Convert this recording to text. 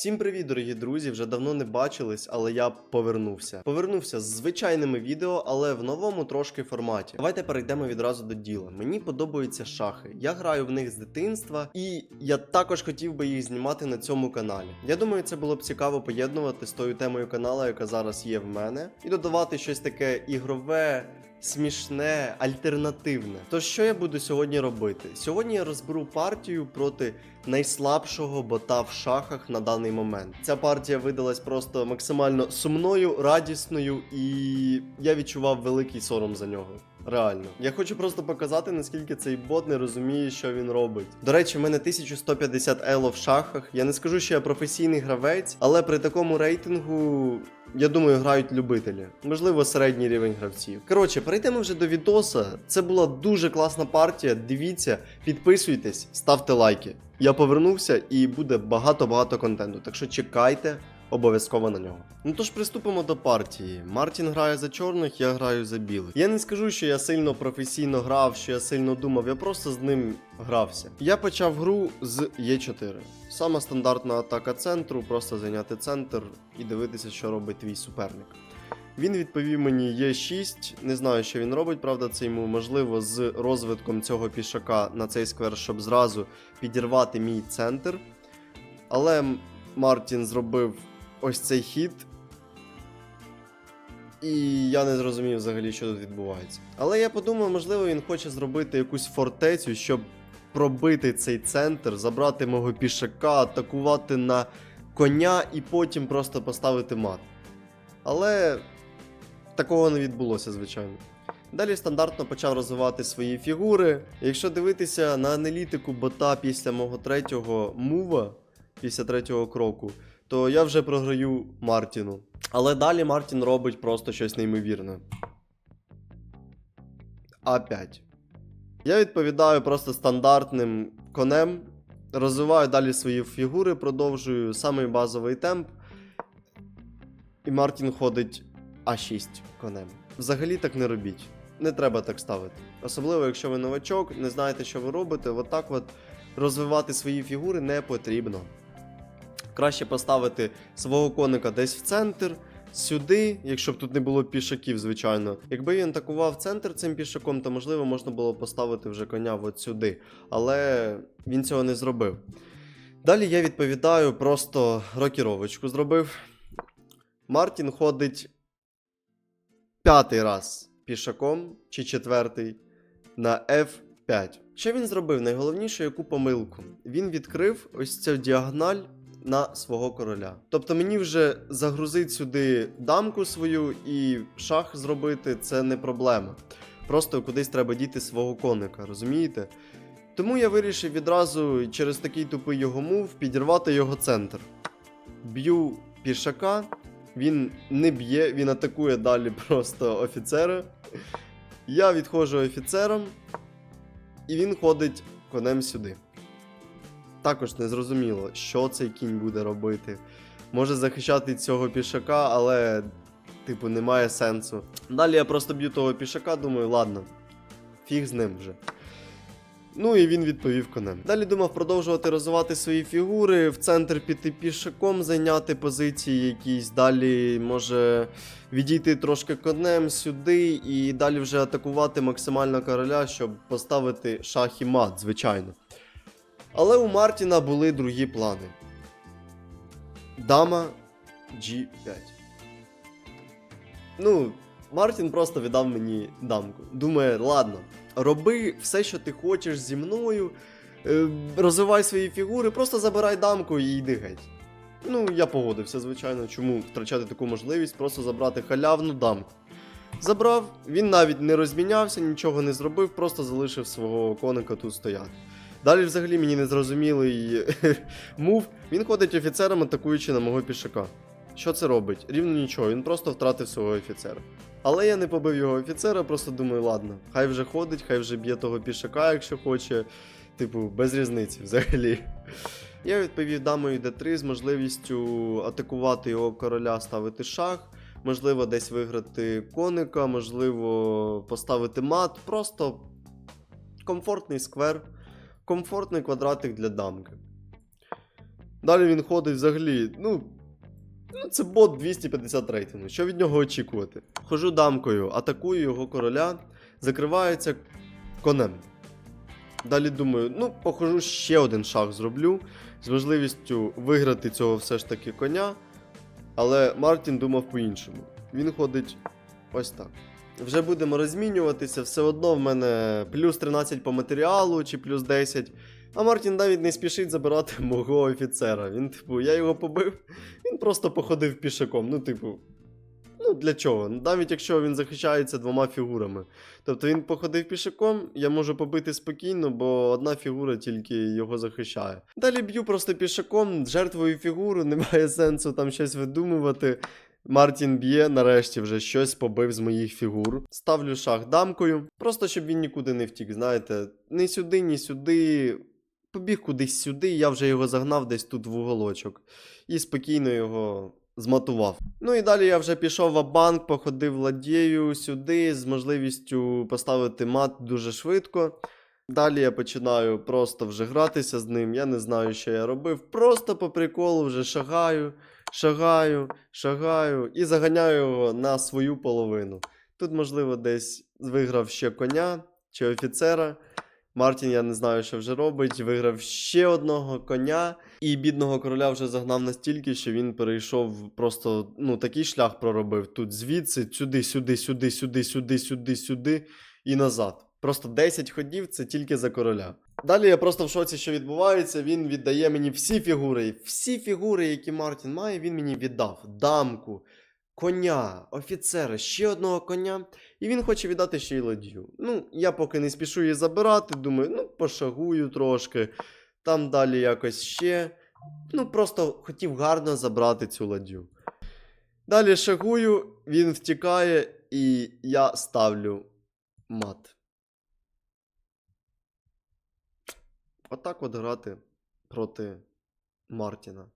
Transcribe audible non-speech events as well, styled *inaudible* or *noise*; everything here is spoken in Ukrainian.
Всім привіт, дорогі друзі! Вже давно не бачились, але я повернувся. Повернувся з звичайними відео, але в новому трошки форматі. Давайте перейдемо відразу до діла. Мені подобаються шахи. Я граю в них з дитинства, і я також хотів би їх знімати на цьому каналі. Я думаю, це було б цікаво поєднувати з тою темою каналу, яка зараз є в мене, і додавати щось таке ігрове. Смішне, альтернативне. То що я буду сьогодні робити? Сьогодні я розберу партію проти найслабшого бота в шахах на даний момент. Ця партія видалась просто максимально сумною, радісною, і я відчував великий сором за нього. Реально, я хочу просто показати, наскільки цей бот не розуміє, що він робить. До речі, в мене 1150 ело в шахах. Я не скажу, що я професійний гравець, але при такому рейтингу. Я думаю, грають любителі, можливо, середній рівень гравців. Коротше, перейдемо вже до відоса. Це була дуже класна партія. Дивіться, підписуйтесь, ставте лайки. Я повернувся і буде багато-багато контенту, так що чекайте. Обов'язково на нього. Ну тож приступимо до партії. Мартін грає за чорних, я граю за білих. Я не скажу, що я сильно професійно грав, що я сильно думав, я просто з ним грався. Я почав гру з Е4. Сама стандартна атака центру, просто зайняти центр і дивитися, що робить твій суперник. Він відповів мені Е6. Не знаю, що він робить, правда, це йому можливо з розвитком цього пішака на цей сквер, щоб зразу підірвати мій центр. Але Мартін зробив ось цей хід. І я не зрозумів взагалі, що тут відбувається. Але я подумав, можливо, він хоче зробити якусь фортецю, щоб пробити цей центр, забрати мого пішака, атакувати на коня і потім просто поставити мат. Але такого не відбулося, звичайно. Далі стандартно почав розвивати свої фігури. Якщо дивитися на аналітику бота після мого третього мува, після третього кроку, то я вже програю Мартіну. Але далі Мартін робить просто щось неймовірне. А5. Я відповідаю просто стандартним конем. Розвиваю далі свої фігури, продовжую самий базовий темп. І Мартін ходить А6 конем. Взагалі так не робіть. Не треба так ставити. Особливо, якщо ви новачок, не знаєте, що ви робите, отак от розвивати свої фігури не потрібно. Краще поставити свого коника десь в центр, сюди, якщо б тут не було пішаків, звичайно. Якби він атакував центр цим пішаком, то можливо можна було поставити вже коня от сюди. Але він цього не зробив. Далі я відповідаю, просто рокіровочку зробив. Мартін ходить п'ятий раз пішаком чи четвертий на F5. Що він зробив? Найголовніше яку помилку. Він відкрив ось цю діагональ на свого короля. Тобто мені вже загрузити сюди дамку свою і шах зробити це не проблема. Просто кудись треба діти свого коника, розумієте? Тому я вирішив відразу через такий тупий його мув підірвати його центр. Б'ю пішака, він не б'є, він атакує далі *laughs* просто офіцера. Я відходжу офіцером, і він ходить конем сюди. Також не зрозуміло, що цей кінь буде робити. Може захищати цього пішака, але, типу, немає сенсу. Далі я просто б'ю того пішака, думаю, ладно, фіг з ним вже. Ну і він відповів конем. Далі думав продовжувати розвивати свої фігури, в центр піти пішаком, зайняти позиції якісь. Далі може відійти трошки конем сюди, і далі вже атакувати максимально короля, щоб поставити шах і мат, звичайно. Але у Мартіна були другі плани. Дама G5. Ну, Мартін просто віддав мені дамку. Думає, ладно, роби все, що ти хочеш зі мною, е, розвивай свої фігури, просто забирай дамку і йди геть. Ну, я погодився, звичайно, чому втрачати таку можливість, просто забрати халявну дамку. Забрав, він навіть не розмінявся, нічого не зробив, просто залишив свого коника тут стояти. Далі взагалі мені не зрозумілий *laughs* мув. Він ходить офіцером, атакуючи на мого пішака. Що це робить? Рівно нічого, він просто втратив свого офіцера. Але я не побив його офіцера, просто думаю, ладно, хай вже ходить, хай вже б'є того пішака, якщо хоче. Типу, без різниці взагалі. Я відповів дамою d3 з можливістю атакувати його короля, ставити шах, можливо, десь виграти коника, можливо, поставити мат. Просто комфортний сквер, комфортний квадратик для дамки. Далі він ходить взагалі, ну. Ну, це бот 250 рейтингу. Що від нього очікувати? Хожу дамкою, атакую його короля, закривається конем. Далі думаю, ну, похожу ще один шаг зроблю з можливістю виграти цього все ж таки коня. Але Мартін думав по-іншому. Він ходить ось так. Вже будемо розмінюватися, все одно в мене плюс 13 по матеріалу чи плюс 10. А Мартін навіть не спішить забирати *laughs* мого офіцера. Він, типу, я його побив, він просто походив пішаком. Ну, типу, ну для чого? Навіть якщо він захищається двома фігурами. Тобто він походив пішаком, я можу побити спокійно, бо одна фігура тільки його захищає. Далі б'ю просто пішаком, жертвую фігуру, *laughs* немає сенсу там щось видумувати. Мартін б'є, нарешті вже щось побив з моїх фігур. Ставлю шах дамкою, просто щоб він нікуди не втік, знаєте, ні сюди, ні сюди. Побіг кудись сюди, я вже його загнав десь тут в уголочок. І спокійно його зматував. Ну і далі я вже пішов в банк, походив ладєю сюди з можливістю поставити мат дуже швидко. Далі я починаю просто вже гратися з ним. Я не знаю, що я робив. Просто по приколу вже шагаю, шагаю, шагаю і заганяю його на свою половину. Тут, можливо, десь виграв ще коня чи офіцера. Мартін, я не знаю, що вже робить. Виграв ще одного коня, і бідного короля вже загнав настільки, що він перейшов просто ну, такий шлях проробив. Тут звідси, сюди, сюди, сюди, сюди, сюди, сюди, сюди і назад. Просто 10 ходів це тільки за короля. Далі я просто в шоці, що відбувається. Він віддає мені всі фігури. Всі фігури, які Мартін має, він мені віддав. Дамку, коня, офіцера, ще одного коня. І він хоче віддати ще й ладью. Ну, я поки не спішу її забирати, думаю, ну, пошагую трошки. Там далі якось ще. Ну, просто хотів гарно забрати цю ладью. Далі шагую, він втікає, і я ставлю мат. Отак от грати проти Мартіна.